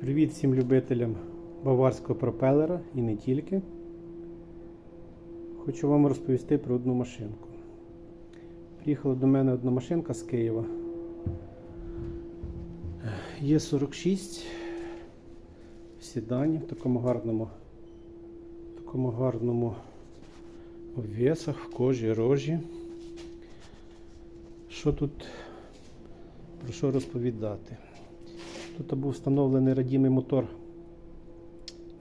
Привіт всім любителям баварського пропелера і не тільки. Хочу вам розповісти про одну машинку. Приїхала до мене одна машинка з Києва. Є 46 в седані, в такому гарному, в такому гарному обвісах, в кожі, рожі. Що тут про що розповідати? Тут був встановлений радімий мотор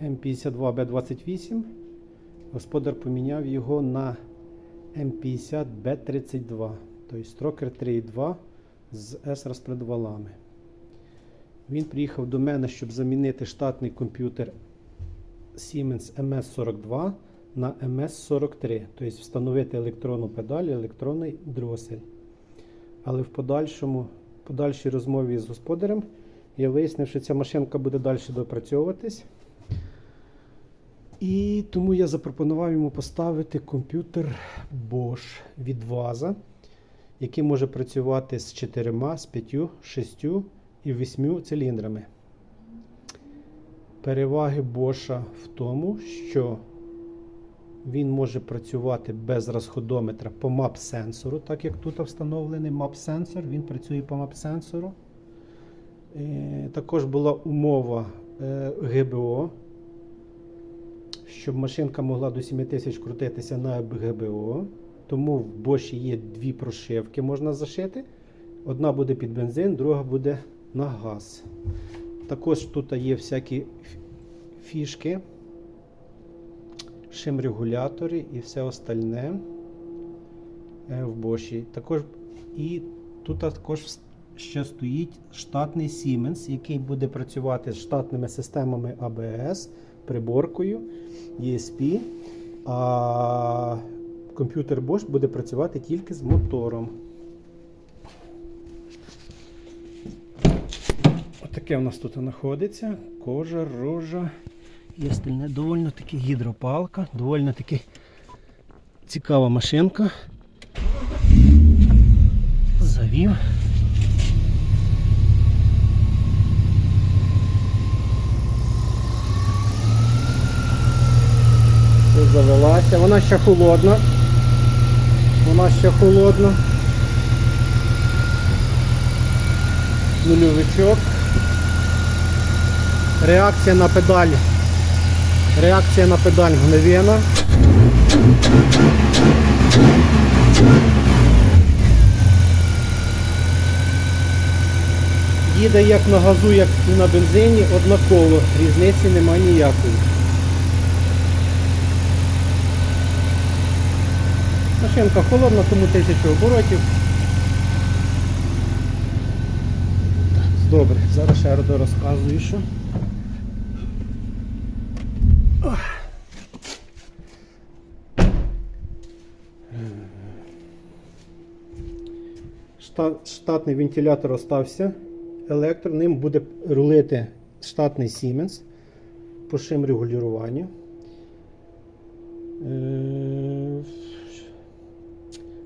М52Б28. Господар поміняв його на М50Б32, тобто строкер 3.2 з S-розпредвалами. Він приїхав до мене, щоб замінити штатний комп'ютер Siemens MS42 на MS43, тобто встановити електронну педаль і електронний дросель. Але в подальшому, подальшій розмові з господарем я вияснив, що ця машинка буде далі допрацьовуватись. І тому я запропонував йому поставити комп'ютер Bosch від Vaza, який може працювати з 4, з 5, 6 і 8 циліндрами. Переваги Bosch в тому, що він може працювати без розходометра по мап-сенсору, так як тут встановлений мап-сенсор, він працює по мап-сенсору. Е, Також була умова е, ГБО, щоб машинка могла до 7000 крутитися на ГБО. Тому в Боші є дві прошивки, можна зашити. Одна буде під бензин, друга буде на газ. Також тут є всякі фішки, шим-регулятори і все остальне е, в Боші. Також і тут також ще стоїть штатний Siemens, який буде працювати з штатними системами ABS, приборкою, ESP, а комп'ютер Bosch буде працювати тільки з мотором. Отаке у нас тут знаходиться. Кожа, рожа і остальне. Довольно таки гідропалка, довольно таки цікава машинка. Завів. Все завелася. Вона ще холодна. Вона ще холодна. Нульовичок. Реакція на педаль. Реакція на педаль мгновенна. Їде як на газу, як і на бензині, однаково. Різниці немає ніякої. Машинка холодна, тому 1000 оборотів. Добре, зараз ще розказую, що. Штатний вентилятор остався. Електро, ним буде рулити штатний Siemens по шим регулюванню.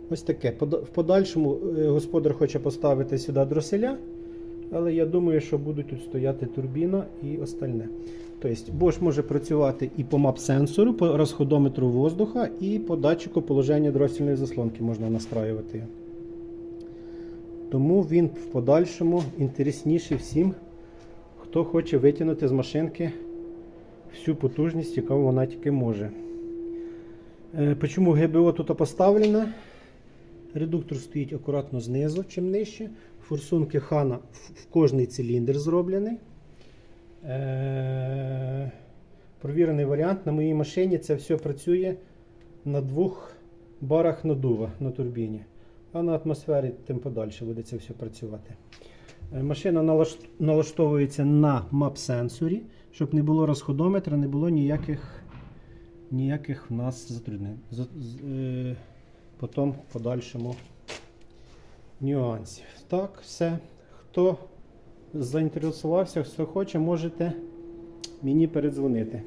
Ось таке. В подальшому е, господар хоче поставити сюди дроселя, але я думаю, що будуть тут стояти турбіна і остальне. Тобто Bosch може працювати і по мап-сенсору, по розходометру воздуха, і по датчику положення дроссельної заслонки можна настраювати. Тому він в подальшому інтересніший всім, хто хоче витягнути з машинки всю потужність, яку вона тільки може. Е, Почому ГБО тут поставлено? Редуктор стоїть акуратно знизу, чим нижче. Форсунки хана в кожний циліндр зроблений. Е, Провірений варіант. На моїй машині це все працює на двох барах надува на турбіні. А на атмосфері тим подальше буде це все працювати. Е, Машина налаштовується на мап-сенсорі, щоб не було розходометра, не було ніяких, ніяких в нас затруднень. Потім в подальшому нюансів. Так, все. Хто заінтересувався, хто хоче, можете мені передзвонити.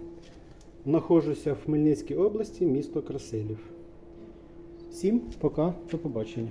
Нахожуся в Хмельницькій області, місто Красилів. Всім пока, до побачення.